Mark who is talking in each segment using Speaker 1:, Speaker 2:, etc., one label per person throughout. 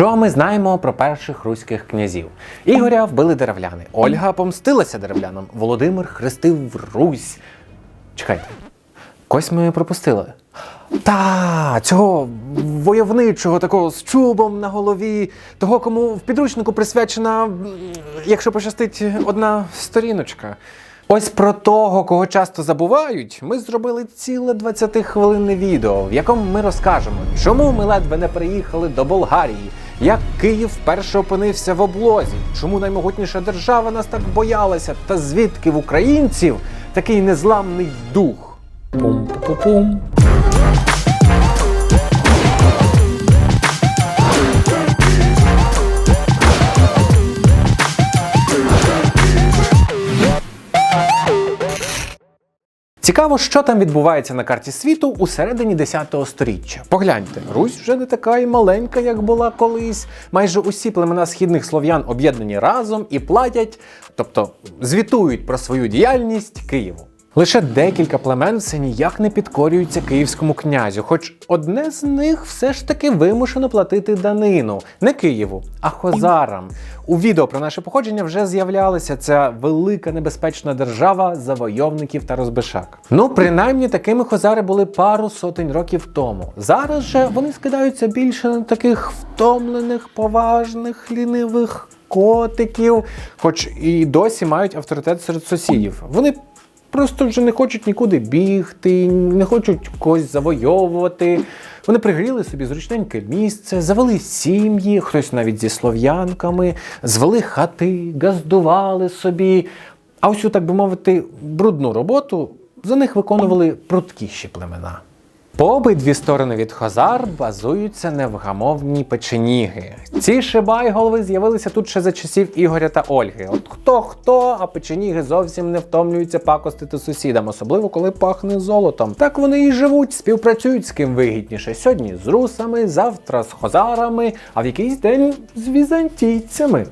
Speaker 1: Що ми знаємо про перших руських князів? Ігоря вбили деревляни. Ольга помстилася деревлянам. Володимир хрестив Русь. Чекайте, когось ми пропустили. Та, цього войовничого такого з чубом на голові, того, кому в підручнику присвячена, якщо пощастить, одна сторіночка. Ось про того, кого часто забувають, ми зробили ціле 20-хвилинне відео, в якому ми розкажемо, чому ми ледве не приїхали до Болгарії, як Київ вперше опинився в облозі, чому наймогутніша держава нас так боялася, та звідки в українців такий незламний дух. Пум-пу-пум. Цікаво, що там відбувається на карті світу у середині 10 століття. Погляньте, Русь вже не така і маленька, як була колись. Майже усі племена східних слов'ян об'єднані разом і платять, тобто звітують про свою діяльність Києву. Лише декілька племен все ніяк не підкорюються київському князю, хоч одне з них все ж таки вимушено платити данину не Києву, а хозарам. У відео про наше походження вже з'являлася ця велика небезпечна держава завойовників та розбишак. Ну, принаймні, такими хозари були пару сотень років тому. Зараз же вони скидаються більше на таких втомлених, поважних, лінивих котиків, хоч і досі мають авторитет серед сусідів. Вони просто вже не хочуть нікуди бігти, не хочуть когось завойовувати. Вони пригріли собі зручненьке місце, завели сім'ї, хтось навіть зі слов'янками, звели хати, газдували собі. А ось, так би мовити, брудну роботу за них виконували прудкіші племена. По обидві сторони від Хозар базуються невгамовні печеніги. Ці шибайголови з'явилися тут ще за часів Ігоря та Ольги. От хто хто, а печеніги зовсім не втомлюються пакостити сусідам, особливо коли пахне золотом. Так вони і живуть, співпрацюють з ким вигідніше. Сьогодні з русами, завтра з хозарами, а в якийсь день з візантійцями.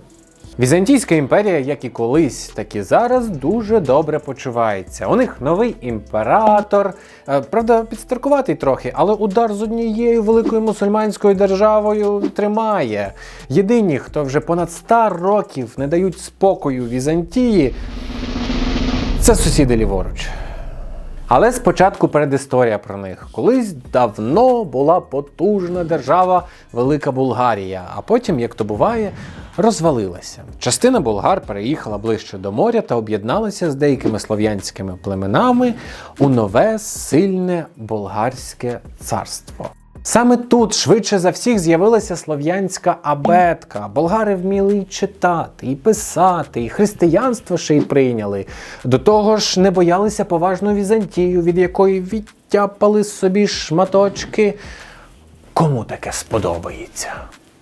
Speaker 1: Візантійська імперія, як і колись, так і зараз дуже добре почувається. У них новий імператор, е, правда, підстаркуватий трохи, але удар з однією великою мусульманською державою тримає. Єдині, хто вже понад 100 років не дають спокою Візантії, це сусіди ліворуч. Але спочатку передісторія про них. Колись давно була потужна держава Велика Булгарія, а потім, як то буває, розвалилася. Частина болгар переїхала ближче до моря та об'єдналася з деякими слов'янськими племенами у нове сильне болгарське царство. Саме тут швидше за всіх з'явилася слов'янська абетка. Болгари вміли і читати, і писати, і християнство ще й прийняли. До того ж, не боялися поважну Візантію, від якої відтяпали собі шматочки. Кому таке сподобається?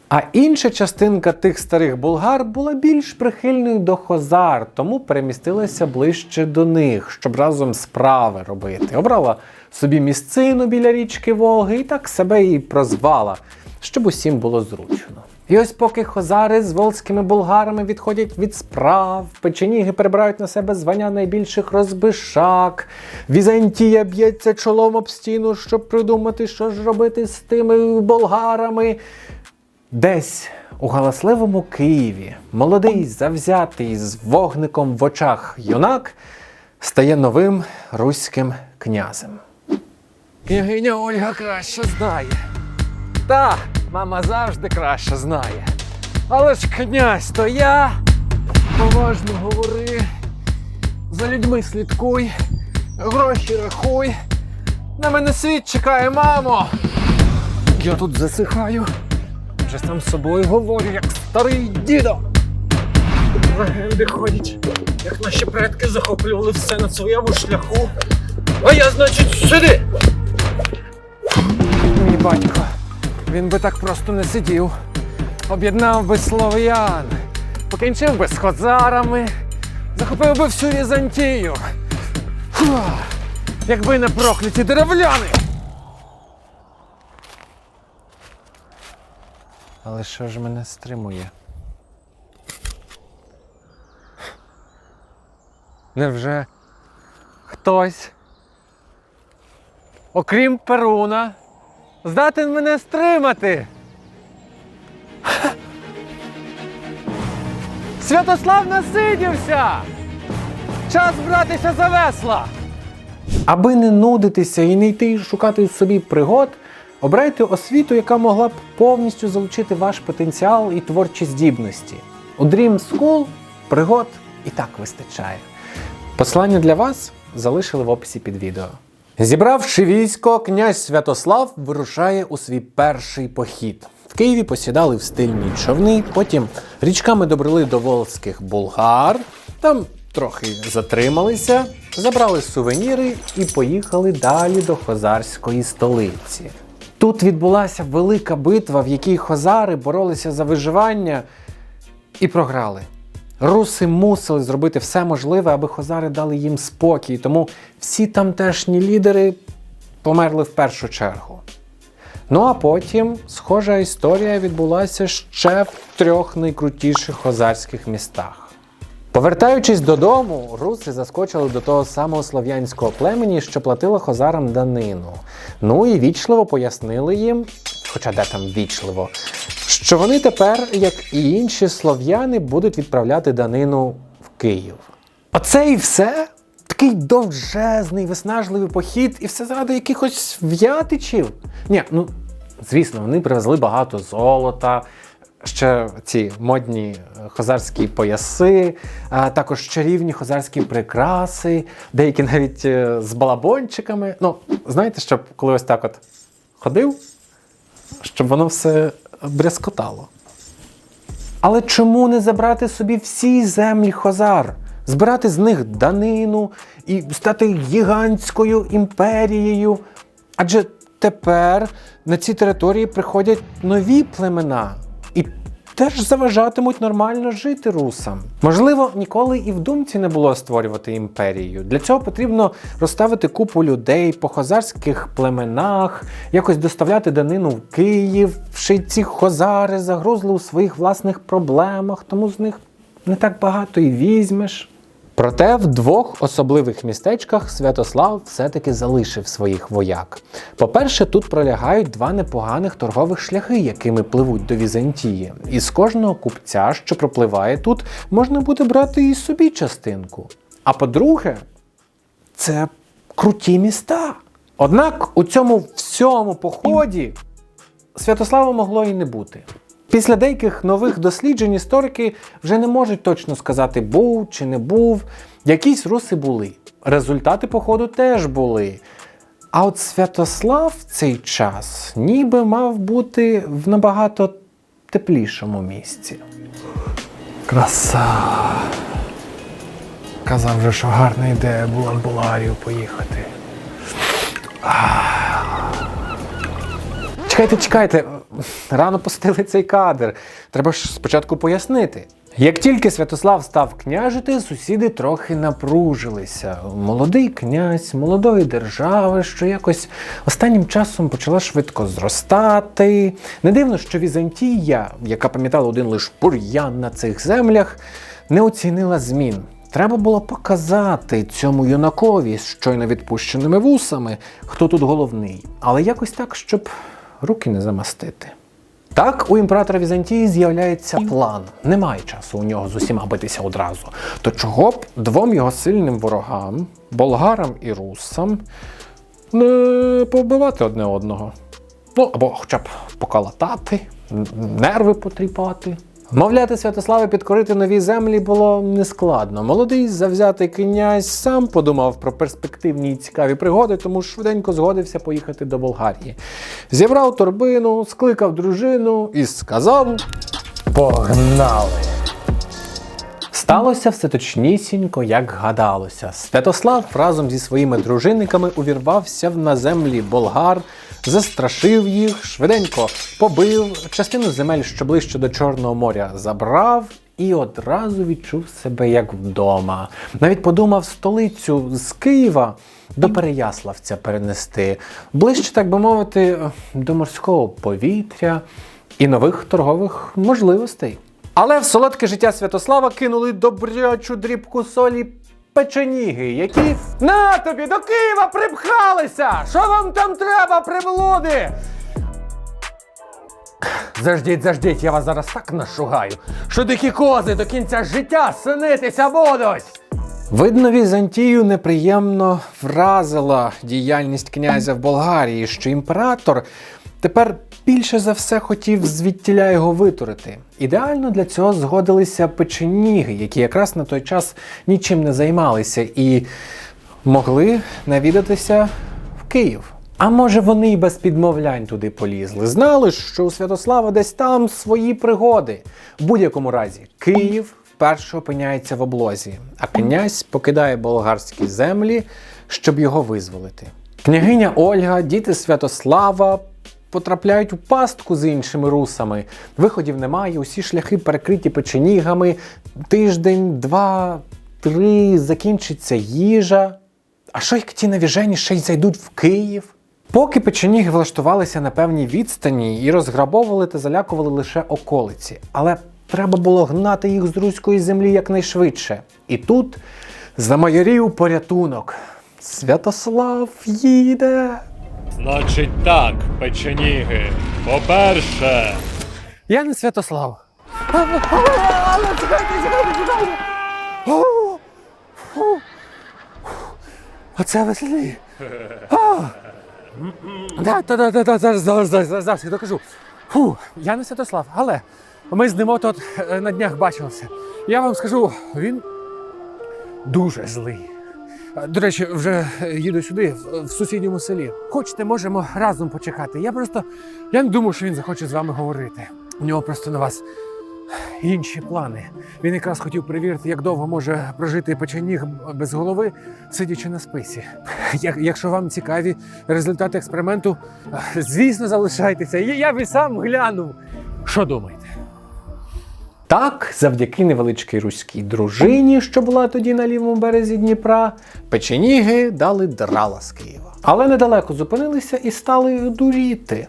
Speaker 1: А інша частинка тих старих болгар була більш прихильною до хозар, тому перемістилася ближче до них, щоб разом справи робити. Обрала собі місцину біля річки Волги і так себе і прозвала, щоб усім було зручно. І ось поки хозари з волзькими болгарами відходять від справ, печеніги перебирають на себе звання найбільших розбишак, Візантія б'ється чолом об стіну, щоб придумати, що ж робити з тими болгарами. Десь у галасливому Києві молодий, завзятий з вогником в очах юнак стає новим руським князем. Княгиня Ольга краще знає. Та, мама завжди краще знає. Але ж князь то я. Поважно говори. За людьми слідкуй, гроші рахуй. На мене світ чекає, мамо. Я тут засихаю. Вже сам з собою говорю, як старий дідо. Легенди ходять, як наші предки захоплювали все на своєму шляху. А я, значить, сюди. Батько, він би так просто не сидів. Об'єднав би слов'ян, покінчив би з хозарами, захопив би всю Візантію. Фух, якби не прокляті деревляни. Але що ж мене стримує? Невже хтось, окрім Перуна, здатен мене стримати? Святослав насидівся! Час братися за весла! Аби не нудитися і не йти шукати собі пригод, обирайте освіту, яка могла б повністю залучити ваш потенціал і творчі здібності. У Dream School пригод і так вистачає. Послання для вас залишили в описі під відео. Зібравши військо, князь Святослав вирушає у свій перший похід. В Києві посідали в стильні човни, потім річками добрели до волзьких булгар, там трохи затрималися, забрали сувеніри і поїхали далі до хозарської столиці. Тут відбулася велика битва, в якій хозари боролися за виживання і програли. Руси мусили зробити все можливе, аби хозари дали їм спокій, тому всі тамтешні лідери померли в першу чергу. Ну а потім схожа історія відбулася ще в трьох найкрутіших хозарських містах. Повертаючись додому, руси заскочили до того самого слов'янського племені, що платило хозарам данину. Ну і вічливо пояснили їм, хоча де там вічливо, що вони тепер, як і інші слов'яни, будуть відправляти данину в Київ. Оце і все. Такий довжезний, виснажливий похід, і все заради якихось в'ятичів. Ні, ну звісно, вони привезли багато золота, ще ці модні е, хозарські пояси, а також чарівні хозарські прикраси, деякі навіть е, з балабончиками. Ну, знаєте, щоб коли ось так от ходив, щоб воно все брязкотало. Але чому не забрати собі всі землі Хозар, збирати з них данину і стати гігантською імперією? Адже тепер на ці території приходять нові племена теж заважатимуть нормально жити русам. Можливо, ніколи і в думці не було створювати імперію. Для цього потрібно розставити купу людей по хозарських племенах, якось доставляти данину в Київ. Ще ці хозари загрузли у своїх власних проблемах, тому з них не так багато і візьмеш. Проте в двох особливих містечках Святослав все-таки залишив своїх вояк. По-перше, тут пролягають два непоганих торгових шляхи, якими пливуть до Візантії. І з кожного купця, що пропливає тут, можна буде брати і собі частинку. А по-друге, це круті міста. Однак у цьому всьому поході Святослава могло і не бути. Після деяких нових досліджень історики вже не можуть точно сказати, був чи не був. Якісь руси були. Результати походу теж були. А от Святослав в цей час ніби мав бути в набагато теплішому місці. Краса. Казав вже, що гарна ідея була в Булгарію поїхати. Чекайте, чекайте, рано пустили цей кадр. Треба ж спочатку пояснити. Як тільки Святослав став княжити, сусіди трохи напружилися. Молодий князь молодої держави, що якось останнім часом почала швидко зростати. Не дивно, що Візантія, яка пам'ятала один лише бур'ян на цих землях, не оцінила змін. Треба було показати цьому юнакові з щойно відпущеними вусами, хто тут головний, але якось так, щоб руки не замастити. Так, у імператора Візантії з'являється план. Немає часу у нього з усіма битися одразу. То чого б двом його сильним ворогам, болгарам і русам, не повбивати одне одного? Ну, або хоча б покалатати, нерви потріпати. Мовляти Святослава підкорити нові землі було нескладно. Молодий завзятий князь сам подумав про перспективні і цікаві пригоди, тому швиденько згодився поїхати до Болгарії. Зібрав торбину, скликав дружину і сказав: Погнали! Сталося все точнісінько, як гадалося. Святослав разом зі своїми дружинниками увірвався на землі болгар, застрашив їх, швиденько побив, частину земель, що ближче до Чорного моря, забрав і одразу відчув себе як вдома. Навіть подумав столицю з Києва до Переяславця перенести, ближче, так би мовити, до морського повітря і нових торгових можливостей. Але в солодке життя Святослава кинули добрячу дрібку солі печеніги, які на тобі до Києва припхалися! Що вам там треба, приблуди? Заждіть, заждіть, я вас зараз так нашугаю, що дикі кози до кінця життя синитися будуть. Видно, Візантію неприємно вразила діяльність князя в Болгарії, що імператор тепер більше за все хотів звідтіля його витурити. Ідеально для цього згодилися печеніги, які якраз на той час нічим не займалися і могли навідатися в Київ. А може вони й без підмовлянь туди полізли. Знали що у Святослава десь там свої пригоди. В будь-якому разі, Київ вперше опиняється в облозі, а князь покидає болгарські землі, щоб його визволити. Княгиня Ольга, діти Святослава потрапляють у пастку з іншими русами. Виходів немає, усі шляхи перекриті печенігами. Тиждень, два, три закінчиться їжа. А що як ті навіжені ще й зайдуть в Київ? Поки печеніги влаштувалися на певній відстані і розграбовували та залякували лише околиці, але треба було гнати їх з руської землі якнайшвидше. І тут замайорів порятунок. Святослав їде.
Speaker 2: Значить так, печеніги. По-перше,
Speaker 1: Я не Святослав. Але чекайте, чекайте, чекайте. Оце веселі. Так, так, так, так, зараз, зараз, зараз, зараз, я докажу. Фу, я не Святослав, але ми з ним от е, на днях бачилися. Я вам скажу, він дуже злий. До речі, вже е, їду сюди, в, сусідньому селі. Хочете, можемо разом почекати. Я просто я не думаю, що він захоче з вами говорити. У нього просто на вас інші плани. Він якраз хотів перевірити, як довго може прожити печеніг без голови, сидячи на списі. Як, якщо вам цікаві результати експерименту, е, звісно, залишайтеся. Я б і сам глянув. Що думаєте? Так, завдяки невеличкій руській дружині, що була тоді на лівому березі Дніпра, печеніги дали драла з Києва. Але недалеко зупинилися і стали дуріти.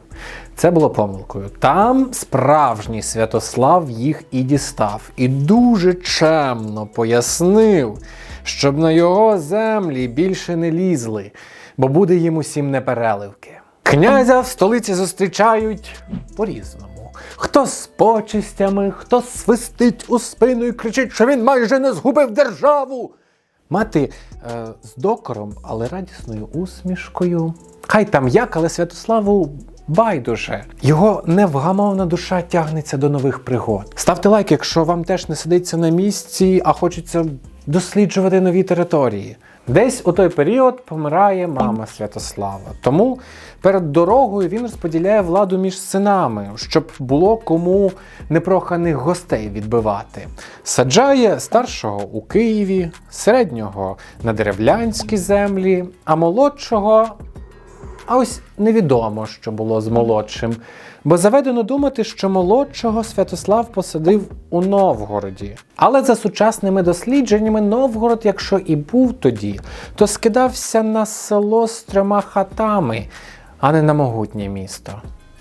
Speaker 1: Це було помилкою. Там справжній Святослав їх і дістав, і дуже чемно пояснив, щоб на його землі більше не лізли, бо буде їм усім непереливки. Князя в столиці зустрічають по-різному. Хто з почестями, хто свистить у спину і кричить, що він майже не згубив державу. Мати е, з докором, але радісною усмішкою. Хай там як, але Святославу байдуже. Його невгамовна душа тягнеться до нових пригод. Ставте лайк, якщо вам теж не сидиться на місці, а хочеться досліджувати нові території. Десь у той період помирає мама Святослава. Тому перед дорогою він розподіляє владу між синами, щоб було кому непроханих гостей відбивати. Саджає старшого у Києві, середнього на деревлянські землі, а молодшого а ось невідомо, що було з молодшим, бо заведено думати, що молодшого Святослав посадив у Новгороді. Але за сучасними дослідженнями, Новгород, якщо і був тоді, то скидався на село з трьома хатами, а не на могутнє місто.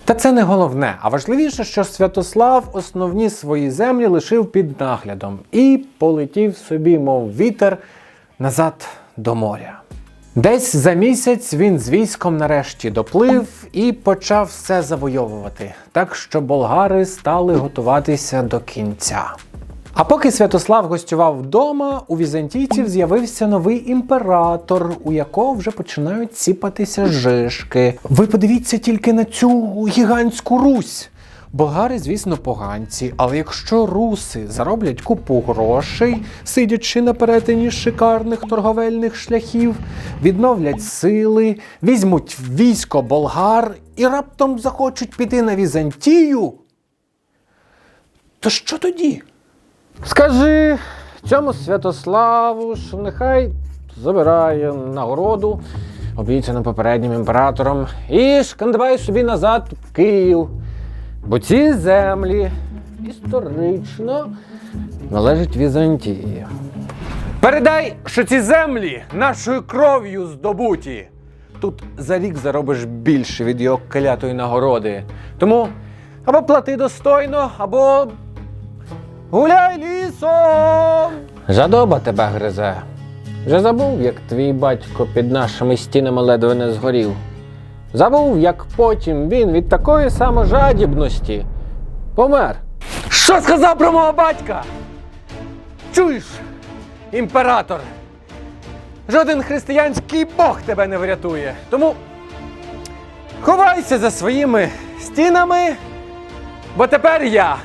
Speaker 1: Та це не головне, а важливіше, що Святослав основні свої землі лишив під наглядом і полетів собі, мов вітер, назад до моря. Десь за місяць він з військом нарешті доплив і почав все завойовувати, так що болгари стали готуватися до кінця. А поки Святослав гостював вдома, у візантійців з'явився новий імператор, у якого вже починають сіпатися жишки. Ви подивіться тільки на цю гігантську Русь. Болгари, звісно, поганці, але якщо руси зароблять купу грошей, сидячи на перетині шикарних торговельних шляхів, відновлять сили, візьмуть військо болгар і раптом захочуть піти на Візантію, то що тоді? Скажи цьому Святославу, що нехай забирає нагороду, обіцяну попереднім імператором, і шкандибай собі назад в Київ. Бо ці землі історично належать Візантії. Передай, що ці землі нашою кров'ю здобуті. Тут за рік заробиш більше від його клятої нагороди. Тому або плати достойно, або гуляй лісом. Жадоба тебе гризе. Вже забув, як твій батько під нашими стінами ледве не згорів. Забув, як потім він від такої саможадібності помер. Що сказав про мого батька? Чуєш, імператор? Жоден християнський Бог тебе не врятує. Тому ховайся за своїми стінами, бо тепер я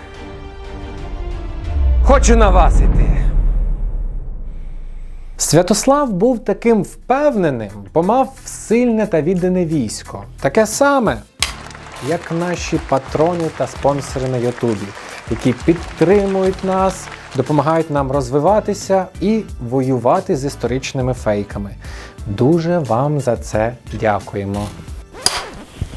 Speaker 1: хочу на вас іти. Святослав був таким впевненим, бо мав сильне та віддане військо. Таке саме, як наші патрони та спонсори на Ютубі, які підтримують нас, допомагають нам розвиватися і воювати з історичними фейками. Дуже вам за це дякуємо.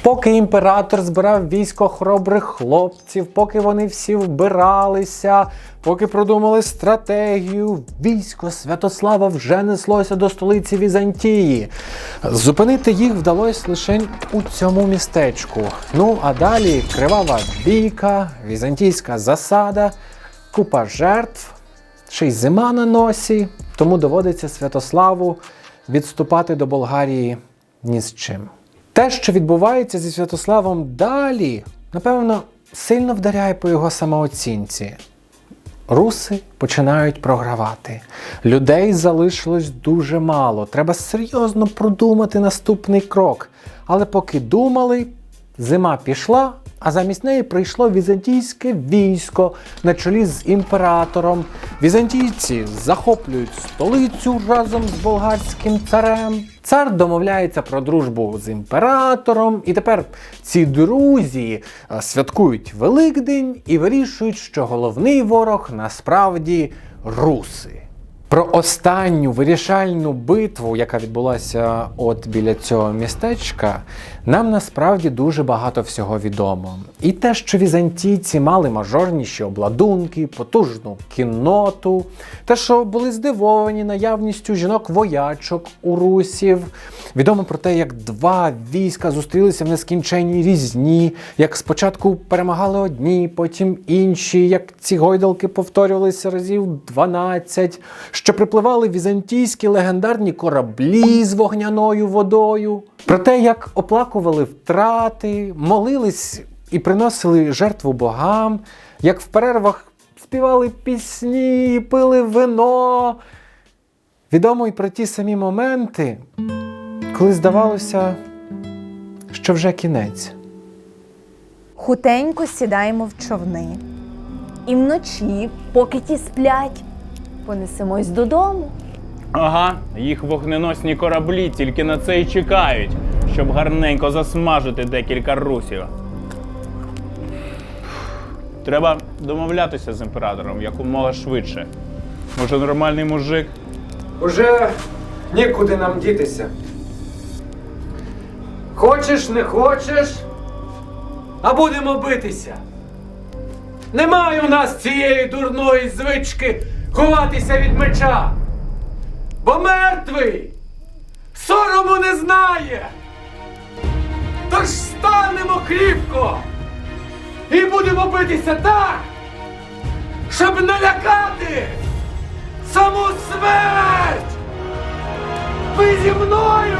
Speaker 1: Поки імператор збирав військо хоробрих хлопців, поки вони всі вбиралися, поки продумали стратегію, військо Святослава вже неслося до столиці Візантії. Зупинити їх вдалося лише у цьому містечку. Ну а далі кривава бійка, візантійська засада, купа жертв, ще й зима на носі, тому доводиться Святославу відступати до Болгарії ні з чим. Те, що відбувається зі Святославом далі, напевно, сильно вдаряє по його самооцінці. Руси починають програвати. Людей залишилось дуже мало. Треба серйозно продумати наступний крок. Але поки думали, зима пішла, а замість неї прийшло візантійське військо на чолі з імператором. Візантійці захоплюють столицю разом з болгарським царем. Цар домовляється про дружбу з імператором, і тепер ці друзі е, святкують Великдень і вирішують, що головний ворог насправді руси. Про останню вирішальну битву, яка відбулася от біля цього містечка, нам насправді дуже багато всього відомо. І те, що візантійці мали мажорніші обладунки, потужну кінноту, те, що були здивовані наявністю жінок-воячок у русів. Відомо про те, як два війська зустрілися в нескінченній різні, як спочатку перемагали одні, потім інші, як ці гойдалки повторювалися разів 12, що припливали візантійські легендарні кораблі з вогняною водою. Про те, як оплакували втрати, молились і приносили жертву богам, як в перервах співали пісні, пили вино. Відомо й про ті самі моменти, коли здавалося, що вже кінець.
Speaker 3: Хутенько сідаємо в човни. І вночі, поки ті сплять, понесемось додому.
Speaker 4: Ага, їх вогненосні кораблі тільки на це й чекають, щоб гарненько засмажити декілька русів. Треба домовлятися з імператором якомога швидше. Може, нормальний мужик?
Speaker 1: Уже нікуди нам дітися. Хочеш, не хочеш, а будемо битися. Немає у нас цієї дурної звички ховатися від меча. Бо мертвий сорому не знає. Тож станемо кріпко і будемо битися так, щоб налякати саму смерть! Ви зі мною!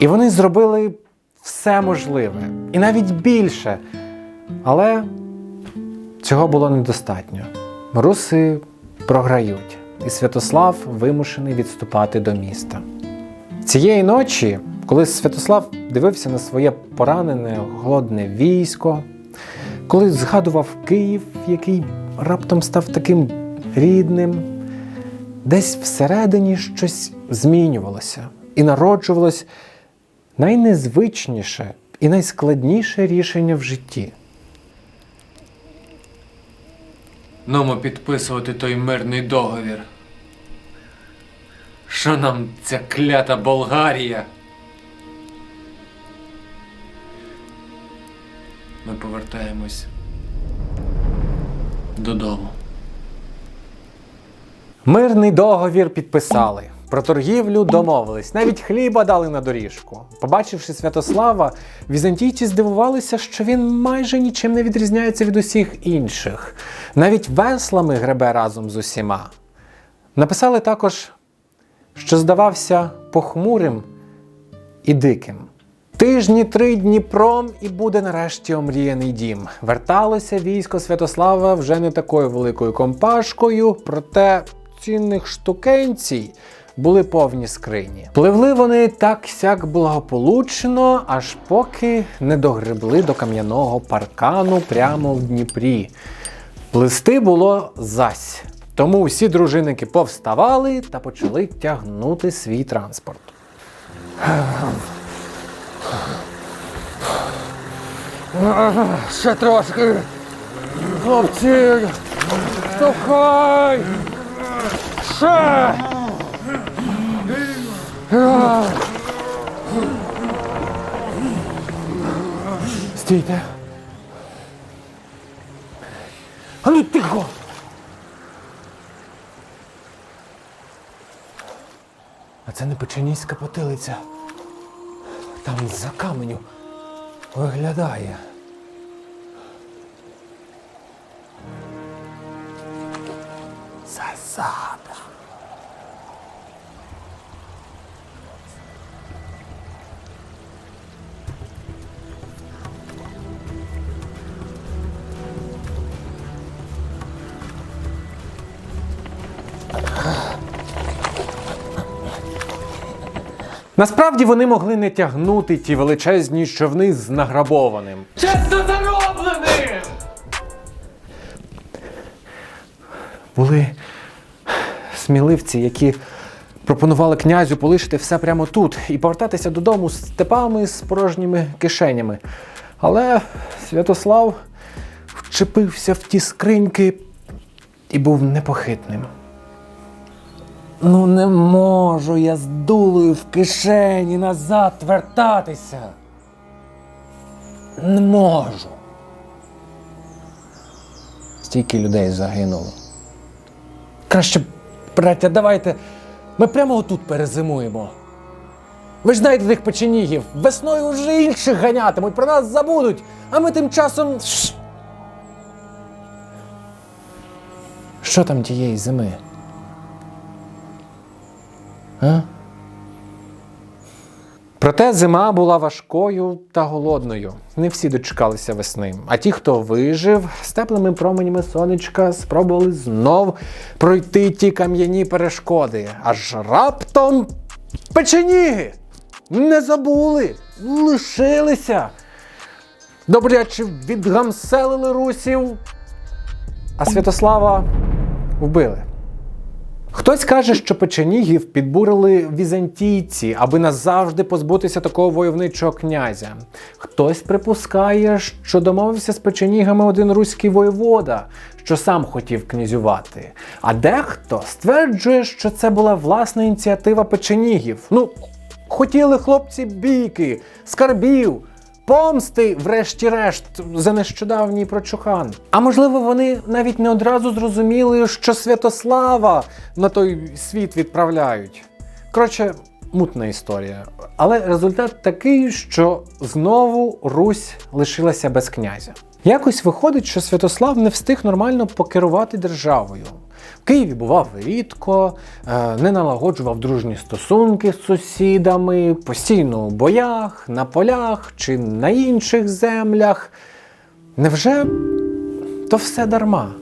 Speaker 1: І вони зробили все можливе, і навіть більше. Але цього було недостатньо. Руси програють, і Святослав вимушений відступати до міста. Цієї ночі, коли Святослав дивився на своє поранене голодне військо, коли згадував Київ, який раптом став таким рідним, десь всередині щось змінювалося і народжувалось найнезвичніше і найскладніше рішення в житті.
Speaker 5: Ному підписувати той мирний договір. Що нам ця клята Болгарія? Ми повертаємось додому.
Speaker 1: Мирний договір підписали. Про торгівлю домовились, навіть хліба дали на доріжку. Побачивши Святослава, візантійці здивувалися, що він майже нічим не відрізняється від усіх інших, навіть веслами гребе разом з усіма. Написали також, що здавався похмурим і диким. Тижні три Дніпром і буде нарешті омріяний дім. Верталося військо Святослава вже не такою великою компашкою, проте цінних штукенцій були повні скрині. Пливли вони так сяк благополучно, аж поки не догребли до кам'яного паркану прямо в Дніпрі. Плисти було зась. Тому всі дружинники повставали та почали тягнути свій транспорт.
Speaker 6: Ще трошки. Хлопці. Штовхай. Ще. Стійте. А ну тихо. А це не печеніська потилиця. Там за каменю виглядає. Засада.
Speaker 1: Насправді вони могли не тягнути ті величезні човни з награбованим.
Speaker 5: Чесно заробленим!
Speaker 1: Були сміливці, які пропонували князю полишити все прямо тут і повертатися додому з степами з порожніми кишенями. Але Святослав вчепився в ті скриньки і був непохитним.
Speaker 6: Ну не можу я з дулею в кишені назад вертатися. Не можу.
Speaker 1: Стільки людей загинуло.
Speaker 6: Краще, браття, давайте. Ми прямо отут перезимуємо. Ви ж знаєте тих печенігів. Весною вже інших ганятимуть, про нас забудуть, а ми тим часом.
Speaker 1: Що там тієї зими? А? Проте зима була важкою та голодною. Не всі дочекалися весни. А ті, хто вижив, з теплими променями сонечка спробували знов пройти ті кам'яні перешкоди. Аж раптом печеніги не забули, лишилися. Добряче відгамселили русів, а Святослава вбили. Хтось каже, що печенігів підбурили візантійці, аби назавжди позбутися такого войовничого князя. Хтось припускає, що домовився з печенігами один руський воєвода, що сам хотів князювати. А дехто стверджує, що це була власна ініціатива печенігів. Ну, хотіли хлопці бійки, скарбів, помсти, врешті-решт, за нещодавній прочухан. А можливо, вони навіть не одразу зрозуміли, що Святослава на той світ відправляють. Коротше, мутна історія. Але результат такий, що знову Русь лишилася без князя. Якось виходить, що Святослав не встиг нормально покерувати державою. В Києві бував рідко, е, не налагоджував дружні стосунки з сусідами, постійно у боях, на полях чи на інших землях. Невже то все дарма?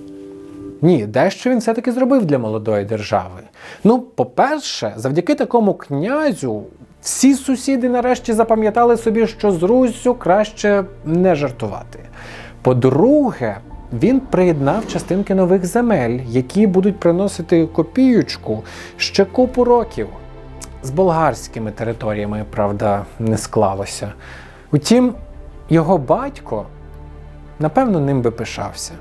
Speaker 1: Ні, дещо він все-таки зробив для молодої держави. Ну, по-перше, завдяки такому князю всі сусіди нарешті запам'ятали собі, що з Руссю краще не жартувати. По-друге, він приєднав частинки нових земель, які будуть приносити копіючку ще купу років. З болгарськими територіями, правда, не склалося. Утім, його батько, напевно, ним би пишався.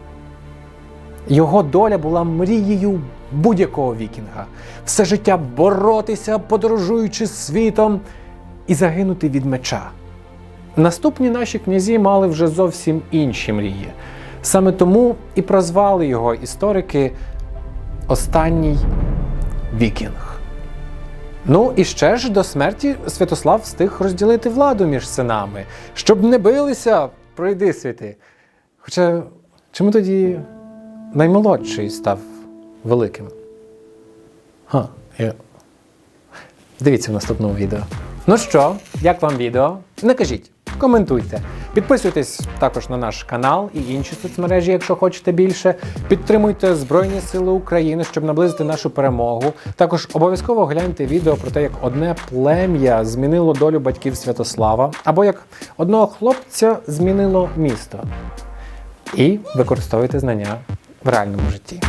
Speaker 1: Його доля була мрією будь-якого вікінга. Все життя боротися, подорожуючи світом, і загинути від меча. Наступні наші князі мали вже зовсім інші мрії. Саме тому і прозвали його історики Останній вікінг. Ну і ще ж до смерті Святослав встиг розділити владу між синами, щоб не билися, пройди світи. Хоча чому тоді наймолодший став великим? Ха, я... Дивіться в наступному відео. Ну що, як вам відео? Накажіть, коментуйте. Підписуйтесь також на наш канал і інші соцмережі, якщо хочете більше. Підтримуйте Збройні Сили України, щоб наблизити нашу перемогу. Також обов'язково гляньте відео про те, як одне плем'я змінило долю батьків Святослава, або як одного хлопця змінило місто. І використовуйте знання в реальному житті.